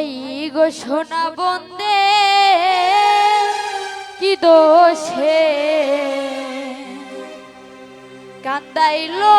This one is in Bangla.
ভাই গো সোনা বন্দে কি দোষে? কান্দাইলো